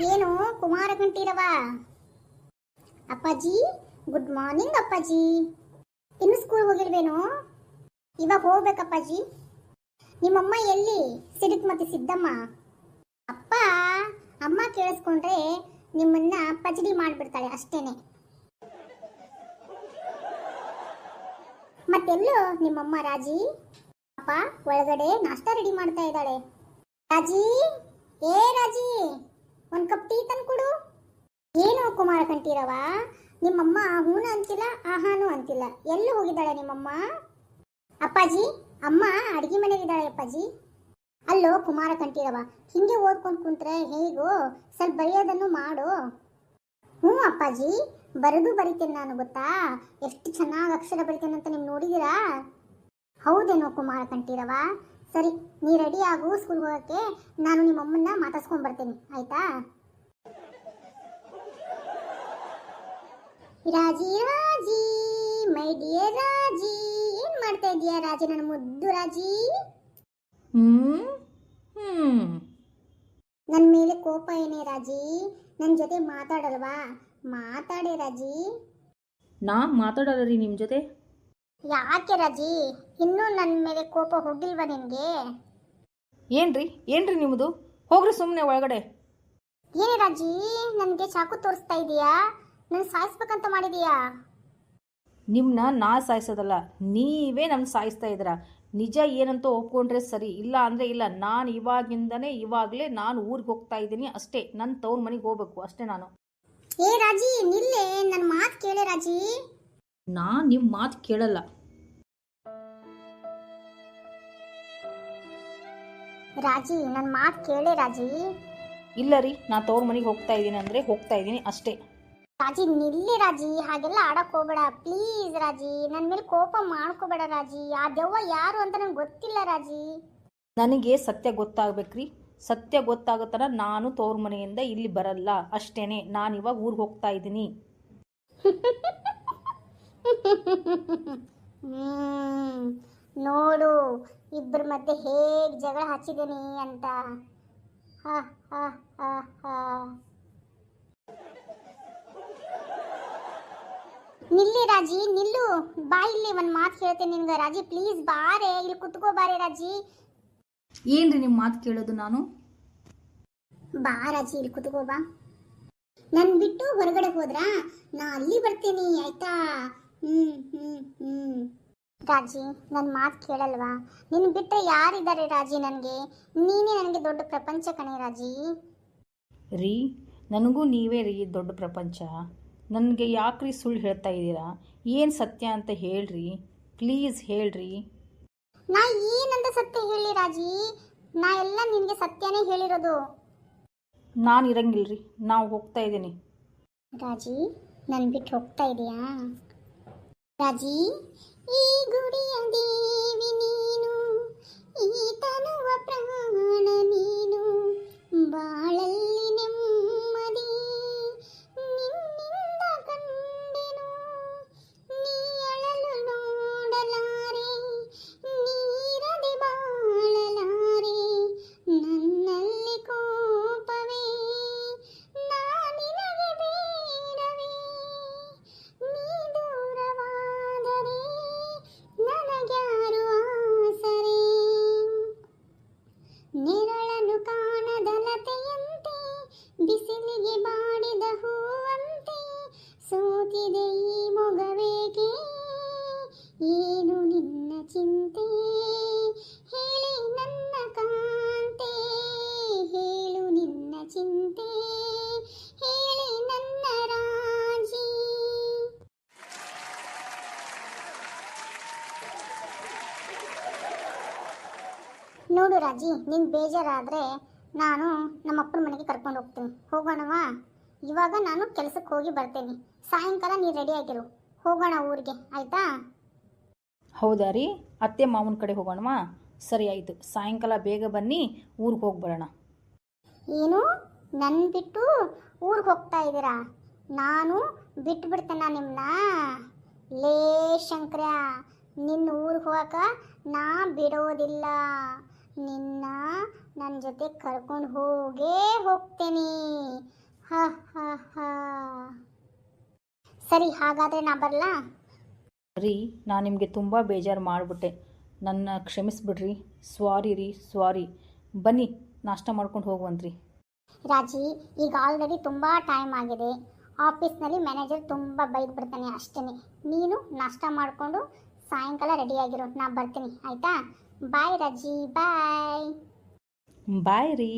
ಏನು ಕುಮಾರ ಕಂಠೀರವ ಅಪ್ಪಾಜಿ, good morning ಅಪ್ಪಾಜಿ. ಇನ್ನು ಸ್ಕೂಲ್ ಹೋಗಿಲ್ವೇನು ಇವಾಗ ಹೋಗ್ಬೇಕಪ್ಪಾಜಿ. ನಿಮ್ಮಮ್ಮ ಎಲ್ಲಿ? ಸಿಡುಕ್ ಮತ್ತೆ ಸಿದ್ದಮ್ಮ? ಅಪ್ಪ, ಅಮ್ಮ ಕೇಳಿಸ್ಕೊಂಡ್ರೆ ನಿಮ್ಮನ್ನ ಪಚಡಿ ಮಾಡಿಬಿಡ್ತಾಳೆ ಅಷ್ಟೇನೆ. ಮತ್ತೆಲ್ಲೋ ನಿಮ್ಮಮ್ಮ ರಾಜಿ? ಅಪ್ಪ, ಒಳಗಡೆ ನಾಷ್ಟ ರೆಡಿ ಮಾಡ್ತಾ ಇದ್ದಾಳೆ. ರಾಜಿ? ಏ ರಾಜಿ? ಒಂದ್ ಕಪ್ ಟೀ ತಂದ್ಕೊಡು ಏನು ಕುಮಾರ ಕಂಠೀರವ? ನಿಮ್ಮಮ್ಮ ಹೂನ ಅಂತಿಲ್ಲ, ಆಹಾನು ಅಂತಿಲ್ಲ. ಎಲ್ಲೂ ಹೋಗಿದ್ದಾಳೆ ನಿಮ್ಮಮ್ಮ? ಅಪ್ಪಾಜಿ, ಅಮ್ಮ ಅಡಿಗೆ ಮನೆಗಿದ್ದಾಳೆ ಅಪ್ಪಾಜಿ. ಅಲ್ಲೋ ಕುಮಾರ ಕಂಠೀರವ, ಹಿಂಗೆ ಓದ್ಕೊಂಡು ಕುಂತ್ರೆ ಹೇಗೋ? ಸ್ವಲ್ಪ ಬರೆಯೋದನ್ನು ಮಾಡು. ಹ್ಞೂ ಅಪ್ಪಾಜಿ, ಬರೆದು ಬರಿತೇನೆ ನಾನು ಗೊತ್ತಾ? ಎಷ್ಟು ಚೆನ್ನಾಗಿ ಅಕ್ಷರ ಬರಿತೇನೆ ಅಂತ ನೀವು ನೋಡಿದ್ದೀರಾ ಹೌದೇನೋ ಕುಮಾರ ಕಂಠೀರವ? ಸರಿ ನೀ ರೆಡಿ ಆಗು ಸ್ಕೂಲ್ ಹೋಗಕ್ಕೆ. ನಾನು ನಿಮ್ಮಮ್ಮನ್ನ ಮಾತಾಡ್ಸ್ಕೊಂಡ್ ಬರ್ತೀನಿ. ಆಯ್ತಾ? ರಾಜಿ ರಾಜಿ ಮೈ ಡಿಯರ್ ರಾಜಿ ಏನ್ ಮಾಡ್ತಾ ಇದೀಯಾ ರಾಜಿ ನನ್ನ ಮುದ್ದು ರಾಜಿ? ನನ್ನ ಮೇಲೆ ಕೋಪ ಏನೇ ರಾಜಿ? ನನ್ನ ಜೊತೆ ಮಾತಾಡಲ್ವಾ? ಮಾತಾಡೆ ರಾಜಿ. ನಾ ಮಾತಾಡಲ್ಲ ರೀ ನಿಮ್ಮ ಜೊತೆ. ಯಾಕೆ ರಾಜಿ? ಇನ್ನೂ ನನ್ನ ಮೇಲೆ ಕೋಪ ಹೋಗಿಲ್ವಾ ನಿನಗೆ? ಏನ್ರಿ? ಏನ್ರಿ ನಿಮ್ಮದು ಹೋಗ್ರಿ ಸುಮ್ಮನೆ ಒಳಗಡೆ. ಏನೇ ರಾಜಿ ನನಗೆ ಚಾಕು ತೋರಿಸ್ತಾ ಇದೀಯಾ? ನನ್ನ ಸಾಯಿಸ್ಬೇಕಂತ ಮಾಡಿದೀಯಾ? ನಿಮ್ಮನ್ನ ನಾ ಸಾಯಿಸೋದಲ್ಲ ನೀವೇ ನನ್ನ ಸಾಯಿಸ್ತಾ ಇದ್ದೀರಾ. ನಿಜ ಏನಂತ ಒಪ್ಕೊಂಡ್ರೆ ಸರಿ ಇಲ್ಲ ಅಂದರೆ ಇಲ್ಲ. ನಾನು ಇವಾಗಿಂದನೇ ಇವಾಗಲೇ ನಾನು ಊರಿಗೆ ಹೋಗ್ತಾ ಇದ್ದೀನಿ ಅಷ್ಟೇ. ನನ್ನ ತವ್ರ ಮನೆಗೆ ಹೋಗ್ಬೇಕು ಅಷ್ಟೇ ನಾನು. ಏ ರಾಜಿ ನಿಲ್ಲೇ. ನನ್ನ ಮಾತು ಕೇಳೆ ರಾಜಿ. ನಾನು ನಿಮ್ಮ ಮಾತು ಕೇಳಲ್ಲ. ರಾಜಿ ನನ್ನ ಮಾತು ಕೇಳೆ ರಾಜಿ. ಇಲ್ಲ ರೀ ನಾ ತವ್ರ ಮನೆಗೆ ಹೋಗ್ತಾ ಇದ್ದೀನಿ ಅಂದರೆ ಹೋಗ್ತಾ ಇದ್ದೀನಿ ಅಷ್ಟೇ. ರಾಜಿ ನಿಲ್ಲಿ ರಾಜಿ ಹಾಗೆಲ್ಲ ಆಡಕ್ ಹೋಗ್ಬೇಡ. ಪ್ಲೀಸ್ ರಾಜಿ ನನ್ನ ಮೇಲೆ ಕೋಪ ಮಾಡ್ಕೋಬೇಡ ರಾಜಿ. ಆ ದೆವ್ವ ಯಾರು ಅಂತ ನಂಗೆ ಗೊತ್ತಿಲ್ಲ ರಾಜಿ. ನನಗೆ ಸತ್ಯ ಗೊತ್ತಾಗ್ಬೇಕ್ರಿ ಸತ್ಯ ಗೊತ್ತಾಗೋ ಥರ ನಾನು ತವ್ರ ಮನೆಯಿಂದ ಇಲ್ಲಿ ಬರಲ್ಲ. ಅಷ್ಟೇನೆ ನಾನು ಇವಾಗ ಊರಿಗೆ ಹೋಗ್ತಾ ಇದ್ದೀನಿ. ನೋಡು ಇಬ್ಬರ ಮಧ್ಯೆ ಹೇಗೆ ಜಗಳ ಹಚ್ಚಿದ್ದೀನಿ ಅಂತ. ಹಾ ಹಾ ಹಾ ಹ. ನಿಲ್ಲಿ ರಾಜಿ ನಿಲ್ಲು. ಬಾ ಇಲ್ಲಿ ಒಂದು ಮಾತು ಹೇಳ್ತೇನೆ ನಿಮ್ಗೆ ರಾಜಿ. ಪ್ಲೀಸ್ ಬಾರೆ ಇಲ್ಲಿ ಕುತ್ಕೋ ಬಾರೆ ರಾಜಿ. ಏನ್ರಿ ನಿಮ್ಮ ಮಾತು ಕೇಳೋದು ನಾನು? ಬಾ ರಾಜಿ ಇಲ್ಲಿ ಕುತ್ಕೋ ಬಾ. ನನ್ ಬಿಟ್ಟು ಹೊರಗಡೆ ಹೋದ್ರಾ? ನಾ ಅಲ್ಲಿ ಬರ್ತೀನಿ ಆಯ್ತಾ? ಹ್ಮ್ ಹ್ಮ್ ಹ್ಮ್. ರಾಜಿ ನನ್ನ ಮಾತು ಕೇಳಲ್ವಾ? ನಿನ್ನ ಬಿಟ್ಟರೆ ಯಾರಿದ್ದಾರೆ ರಾಜಿ ನನಗೆ? ನೀನೇ ನನಗೆ ದೊಡ್ಡ ಪ್ರಪಂಚ ಕಣೆ ರಾಜಿ. ರೀ ನನಗೂ ನೀವೇ ರೀ ದೊಡ್ಡ ಪ್ರಪಂಚ. ನನಗೆ ಯಾಕ್ರಿ ಸುಳ್ಳು ಹೇಳ್ತಾ ಇದ್ದೀರಾ? ಏನು ಸತ್ಯ ಅಂತ ಹೇಳ್ರಿ. ಪ್ಲೀಸ್ ಹೇಳ್ರಿ. ನಾ ಏನಂತ ಸತ್ಯ ಹೇಳಿ ರಾಜಿ? ನಾ ಎಲ್ಲ ನಿನಗೆ ಸತ್ಯನೇ ಹೇಳಿರೋದು. ನಾನು ಇರಂಗಿಲ್ರಿ ನಾವು ಹೋಗ್ತಾ ಇದ್ದೀನಿ. ರಾಜಿ ನನ್ನ ಬಿಟ್ಟು ಹೋಗ್ತಾ ಇದೀಯಾ? ರಾಜಿ ಈ ಗುಡಿಯ ದೇವಿ ನೆರಳನ್ನು ಕಾಣದ ಲತೆಯಂತೆ ಬಿಸಿಲಿಗೆ ಬಾಡಿದ ಹೂವಂತೆ ಸೋತಿದೆ ಈ ಮೊಗವೇಕೆ? ಏನು ನಿನ್ನ ಚಿಂತೆ? ನೋಡು ರಾಜಿ ನಿಂಗೆ ಬೇಜಾರಾದರೆ ನಾನು ನಮ್ಮ ಅಪ್ಪನ ಮನೆಗೆ ಕರ್ಕೊಂಡು ಹೋಗ್ತೀನಿ. ಹೋಗೋಣವಾ? ಇವಾಗ ನಾನು ಕೆಲಸಕ್ಕೆ ಹೋಗಿ ಬರ್ತೇನೆ. ಸಾಯಂಕಾಲ ನೀನು ರೆಡಿ ಆಗಿರು. ಹೋಗೋಣ ಊರಿಗೆ ಆಯ್ತಾ? ಹೌದಾ ರೀ? ಅತ್ತೆ ಮಾವನ ಕಡೆ ಹೋಗೋಣವಾ? ಸರಿ ಆಯಿತು. ಸಾಯಂಕಾಲ ಬೇಗ ಬನ್ನಿ ಊರಿಗೆ ಹೋಗಿ ಬರೋಣ. ಏನು? ನನ್ನ ಬಿಟ್ಟು ಊರಿಗೆ ಹೋಗ್ತಾ ಇದ್ದೀರಾ? ನಾನು ಬಿಟ್ಟು ಬಿಡ್ತೇನ ನಿಮ್ಮನ್ನ ಲೇ ಶಂಕರ ನಿನ್ನ ಊರಿಗೆ ಹೋಗಕ ನಾ ಬಿಡೋದಿಲ್ಲ. ನಿನ್ನ ನನ್ನ ಜೊತೆ ಕರ್ಕೊಂಡು ಹೋಗೇ ಹೋಗ್ತೇನೆ. ಹಾ ಹಾ ಹಾ. ಸರಿ ಹಾಗಾದರೆ ನಾ ಬರಲಾ? ರೀ ನಾನು ನಿಮಗೆ ತುಂಬ ಬೇಜಾರು ಮಾಡಿಬಿಟ್ಟೆ. ನನ್ನ ಕ್ಷಮಿಸ್ಬಿಡ್ರಿ. ಸ್ವಾರಿ ರೀ ಸ್ವಾರಿ. ಬನ್ನಿ ನಾಷ್ಟ ಮಾಡ್ಕೊಂಡು ಹೋಗುವಂತ್ರಿ. ರಾಜಿ ಈಗ ಆಲ್ರೆಡಿ ತುಂಬ ಟೈಮ್ ಆಗಿದೆ. ಆಫೀಸ್ನಲ್ಲಿ ಮ್ಯಾನೇಜರ್ ತುಂಬ ಬೈದು ಬಿಡ್ತಾನೆ ಅಷ್ಟೇ ನೀನು ನಾಷ್ಟ ಮಾಡಿಕೊಂಡು ಸಾಯಂಕಾಲ ರೆಡಿಯಾಗಿರೋ ನಾ ಬರ್ತೀನಿ ಆಯಿತಾ? ಬಾಯ್ ರಾಜಿ ಬಾಯ್ ಬಾಯ್ ರೀ